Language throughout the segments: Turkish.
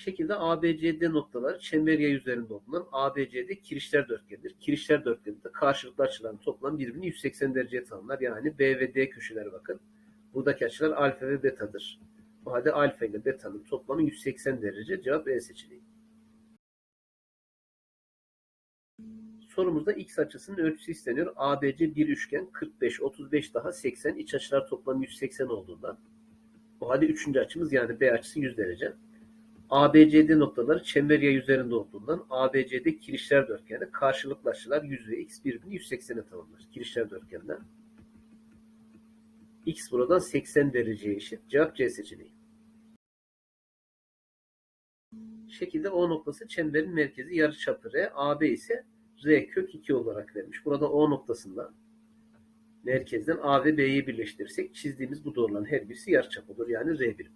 şekilde ABCD noktaları çember yay üzerinde bulunan ABCD kirişler dörtgenidir. Kirişler dörtgeninde karşılıklı açıların toplam birbirini 180 dereceye tanımlar. Yani B ve D köşeleri bakın. Buradaki açılar alfa ve betadır. O halde alfa ile beta'nın toplamı 180 derece. Cevap E seçeneği. Sorumuzda x açısının ölçüsü isteniyor. ABC bir üçgen 45, 35 daha 80. İç açılar toplam 180 olduğundan. O halde üçüncü açımız yani B açısı 100 derece. ABCD noktaları çember yay üzerinde olduğundan ABCD kirişler dörtgeni karşılıklı açılar 100 ve x birbirini 180'e tamamlar. Kirişler dörtgeninden. X buradan 80 dereceye eşit. Cevap C seçeneği. Şekilde O noktası çemberin merkezi yarıçapı R, AB ise R kök 2 olarak vermiş. Burada O noktasında merkezden A ve B'yi birleştirirsek çizdiğimiz bu doğruların her birisi yarıçap olur. Yani R birim.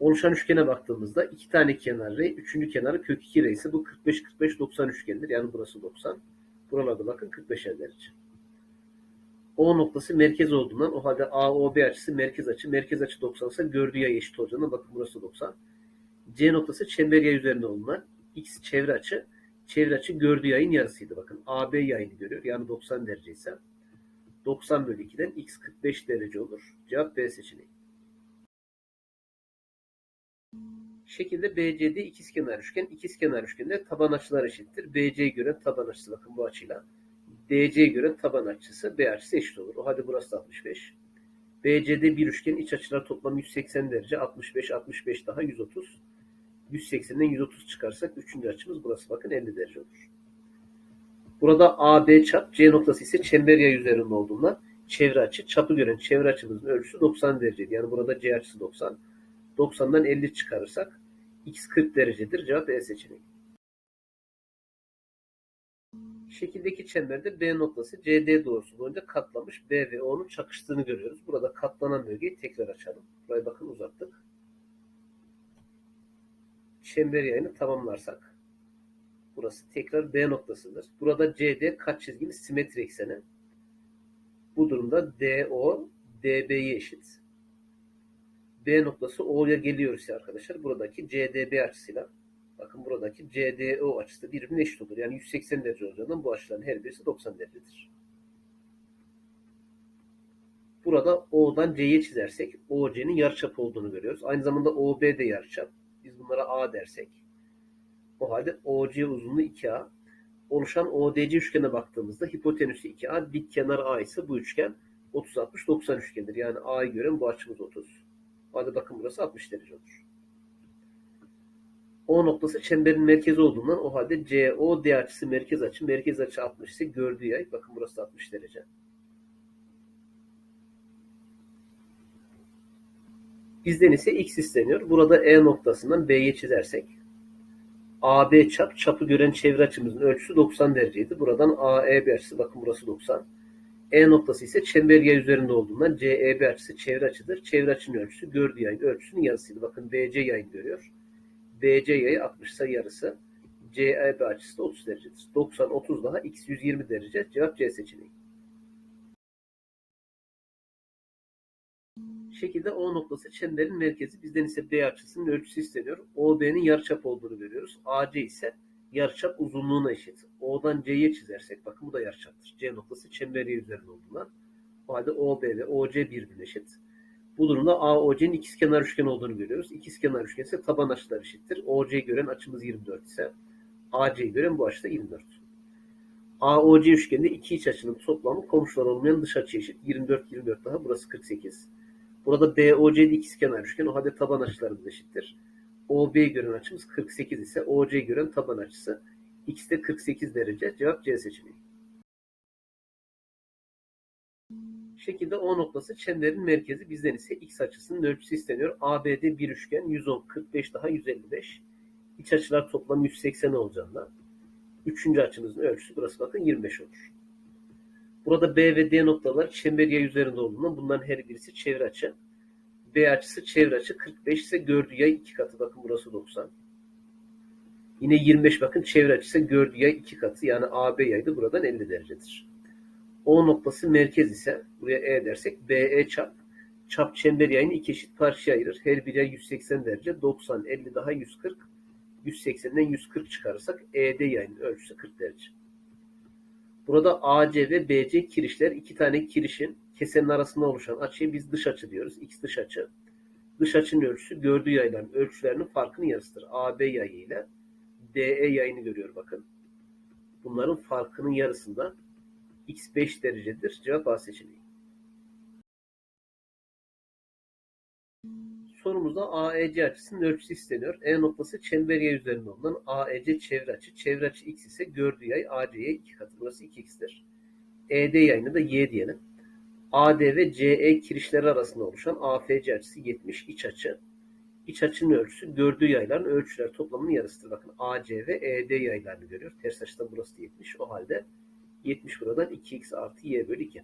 Oluşan üçgene baktığımızda iki tane kenar R, üçüncü kenarı kök 2 R ise bu 45 45 90 üçgendir. Yani burası 90. Buralarda bakın 45'er derece. O noktası merkez olduğundan o halde AOB açısı merkez açı. Merkez açı 90 ise gördüğü yay eşit olacağından bakın burası 90. C noktası çember yay üzerinde bulunan X çevre açı. Çevre açı gördüğü yayın yarısıydı. Bakın AB yayını görüyor. Yani 90 derece ise 90 bölü 2'den X 45 derece olur. Cevap B seçeneği. Şekilde BCD ikizkenar üçgen. İkizkenar üçgende taban açılar eşittir. BC'ye göre taban açısı bakın bu açıyla. DC'ye göre taban açısı B açısı eşit olur. O halde burası da 65. BCD bir üçgen iç açılar toplam 180 derece. 65, 65 daha 130. 180'den 130 çıkarsak üçüncü açımız burası bakın 50 derece olur. Burada AB çap C noktası ise çember yay üzerinde olduğundan çevre açı çapı gören çevre açımızın ölçüsü 90 dereceydi. Yani burada C açısı 90. 90'dan 50 çıkarırsak x 40 derecedir. Cevap E seçeneği. Şekildeki çemberde B noktası CD doğrusu boyunca katlamış B ve O'nun çakıştığını görüyoruz. Burada katlanan bölgeyi tekrar açalım. Burayı bakın uzattık. Çember yayını tamamlarsak burası tekrar B noktasıdır. Burada CD kat çizgimiz simetri ekseni. Bu durumda DO DB'ye eşit. B noktası O'ya geliyorsa arkadaşlar buradaki CDB açısıyla bakın buradaki CDO açısı birbirine eşit olur. Yani 180 derece olacağından bu açıların her birisi 90 derecedir. Burada O'dan C'ye çizersek OC'nin yarıçap olduğunu görüyoruz. Aynı zamanda OB de yarıçap. Biz bunlara A dersek o halde OC uzunluğu 2A. Oluşan ODC üçgene baktığımızda hipotenüsü 2A, dik kenar A ise bu üçgen 30-60-90 üçgendir. Yani A'yı gören bu açımız 30. O halde bakın burası 60 derece olur. O noktası çemberin merkezi olduğundan o halde COD açısı merkez açı. Merkez açı 60 ise gördüğü yay. Bakın burası 60 derece. Bizden ise x isteniyor. Burada E noktasından B'ye çizersek AB çap, çapı gören çevre açımızın ölçüsü 90 dereceydi. Buradan AEB açısı bakın burası 90. E noktası ise çember yay üzerinde olduğundan CEB açısı çevre açıdır. Çevre açının ölçüsü gördüğü yayın ölçüsünün yarısıydı. Bakın BC yayını görüyor. BC yayı 60 ise yarısı. CEB açısı da 30 derecedir. 90, 30 daha x 120 derece. Cevap C seçeneği. şekilde O noktası çemberin merkezi. Bizden ise B açısının ölçüsü isteniyor. OB'nin yarıçap olduğunu görüyoruz. AC ise yarıçap uzunluğuna eşit. O'dan C'ye çizersek bakın bu da yarıçaptır. C noktası çember yay üzerinde olduğundan. O halde OB ve OC birbirine eşit. Bu durumda AOC'nin ikizkenar üçgen olduğunu görüyoruz. İkizkenar üçgen ise taban açılar eşittir. OC gören açımız 24 ise AC gören bu açıda 24. AOC üçgeninde iki iç açının toplamı komşular olmayan dış açı eşit. 24 24 daha burası 48. Burada BOC'de ikizkenar üçgen. O halde taban açılarımız eşittir. OB gören açımız 48 ise OC gören taban açısı X de 48 derece. Cevap C seçeneği. Şekilde O noktası çemberin merkezi bizden ise X açısının ölçüsü isteniyor. ABD bir üçgen 110, 45 daha 155. İç açılar toplam 180 olacağından. Üçüncü açımızın ölçüsü burası bakın 25 olur. Burada B ve D noktalar çember yay üzerinde olduğundan bunların her birisi çevre açı. B açısı çevre açı 45 ise gördüğü yay 2 katı. Bakın burası 90. Yine 25 bakın çevre açı ise gördüğü yay 2 katı. Yani AB yaydı buradan 50 derecedir. O noktası merkez ise buraya E dersek BE çap Çap çember yayını iki eşit parçaya ayırır. Her bir yay 180 derece. 90, 50 daha 140. 180'den 140 çıkarırsak ED yayının ölçüsü 40 derece. Burada AC ve BC kirişler iki tane kirişin kesenin arasında oluşan açıya biz dış açı diyoruz. X dış açı. Dış açının ölçüsü gördüğü yayların ölçülerinin farkının yarısıdır. AB yayı ile DE yayını görüyor bakın. Bunların farkının yarısında X 5 derecedir. Cevap A seçeneği. Sorumuzda AEC açısının ölçüsü isteniyor. E noktası çember yay üzerinde olan AEC çevre açı. Çevre açı x ise gördüğü yay AC'ye 2 katı. Burası 2x'tir. ED yayını da y diyelim. AD ve CE kirişleri arasında oluşan AFC açısı 70 iç açı. İç açının ölçüsü gördüğü yayların ölçüler toplamının yarısıdır. Bakın AC ve ED yaylarını görüyor. Ters açıdan burası da 70. O halde 70 buradan 2x artı y bölü 2.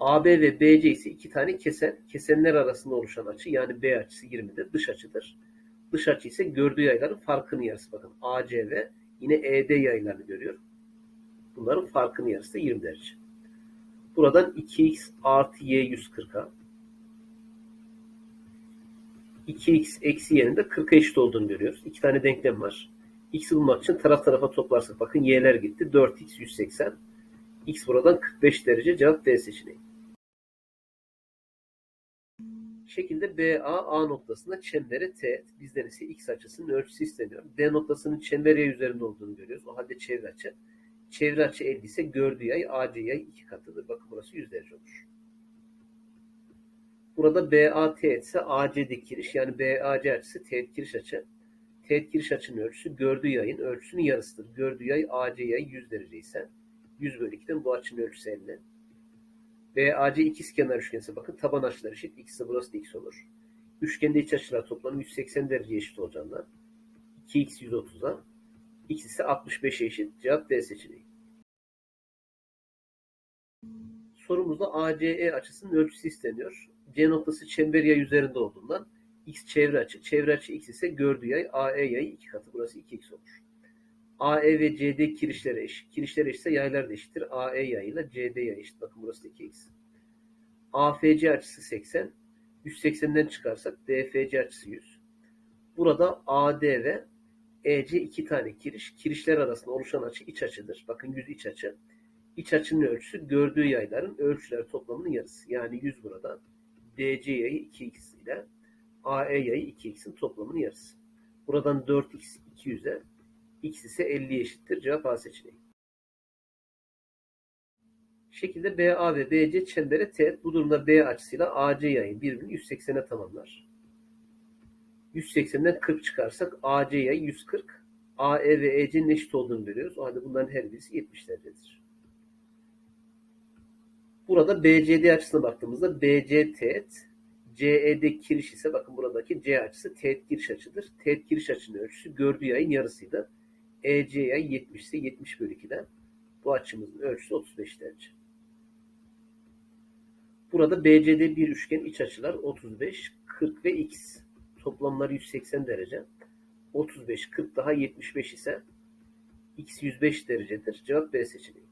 AB ve BC ise iki tane kesen. Kesenler arasında oluşan açı yani B açısı 20'dir. Dış açıdır. Dış açı ise gördüğü yayların farkının yarısı. Bakın AC ve yine ED yaylarını görüyor. Bunların farkının yarısı da 20 derece. Buradan 2x artı y 140'a 2x eksi y'nin de 40'a eşit olduğunu görüyoruz. İki tane denklem var. x'i bulmak için taraf tarafa toplarsak bakın y'ler gitti. 4x 180. x buradan 45 derece cevap D seçeneği. şekilde BA A noktasında çembere teğet. Bizden ise x açısının ölçüsü isteniyor. D noktasının çember yay üzerinde olduğunu görüyoruz. O halde çevre açı. Çevre açı 50 ise gördüğü yay AC yay 2 katıdır. Bakın burası 100 derece olur. Burada BA teğet ise AC'de kiriş yani BAC açısı teğet kiriş açı. Teğet kiriş açının ölçüsü gördüğü yayın ölçüsünün yarısıdır. Gördüğü yay AC yay 100 derece ise 100 bölü 2'den bu açının ölçüsü 50. BAC ikizkenar üçgense bakın taban açılar eşit. X ise burası da x olur. Üçgende iç açılar toplamı 180 derece eşit olacağından 2x 130'a x ise 65'e eşit. Cevap D seçeneği. Sorumuzda ACE açısının ölçüsü isteniyor. C noktası çember yay üzerinde olduğundan x çevre açı. Çevre açı x ise gördüğü yay AE yayı 2 katı. Burası 2x olur. AE ve CD kirişlere eşit. Kirişler eşitse yaylar da eşittir. AE yayıyla CD yayı eşit. Bakın burası da 2x. AFC açısı 80. 180'den çıkarsak DFC açısı 100. Burada AD ve EC iki tane kiriş. Kirişler arasında oluşan açı iç açıdır. Bakın 100 iç açı. İç açının ölçüsü gördüğü yayların ölçüler toplamının yarısı. Yani 100 burada. DC yayı 2x ile AE yayı 2x'in toplamının yarısı. Buradan 4x 200'e x ise 50 eşittir. Cevap A seçeneği. Şekilde BA ve BC çembere teğet. Bu durumda B açısıyla AC yayı birbirini 180'e tamamlar. 180'den 40 çıkarsak AC yayı 140. AE ve EC'nin eşit olduğunu görüyoruz. O halde bunların her birisi 70 derecedir. Burada BCD açısına baktığımızda BC teğet, CED kiriş ise bakın buradaki C açısı teğet giriş açıdır. Teğet giriş açının ölçüsü gördüğü yayın yarısıydı. EC yay 70 ise 70 bölü 2'den bu açımızın ölçüsü 35 derece. Burada BCD bir üçgen iç açılar 35, 40 ve x. Toplamları 180 derece. 35, 40 daha 75 ise x 105 derecedir. Cevap B seçeneği.